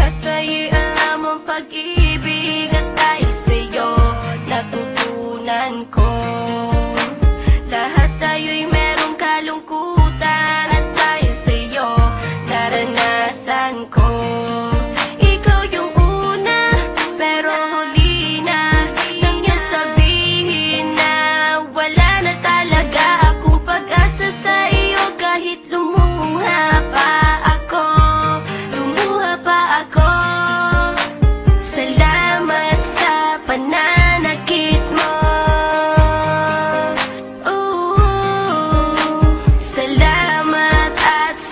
At tayo'y alam mong pag-ibig sa'yo natutunan ko. Lahat tayo'y merong kalungkutan At dahil sa'yo naranasan ko.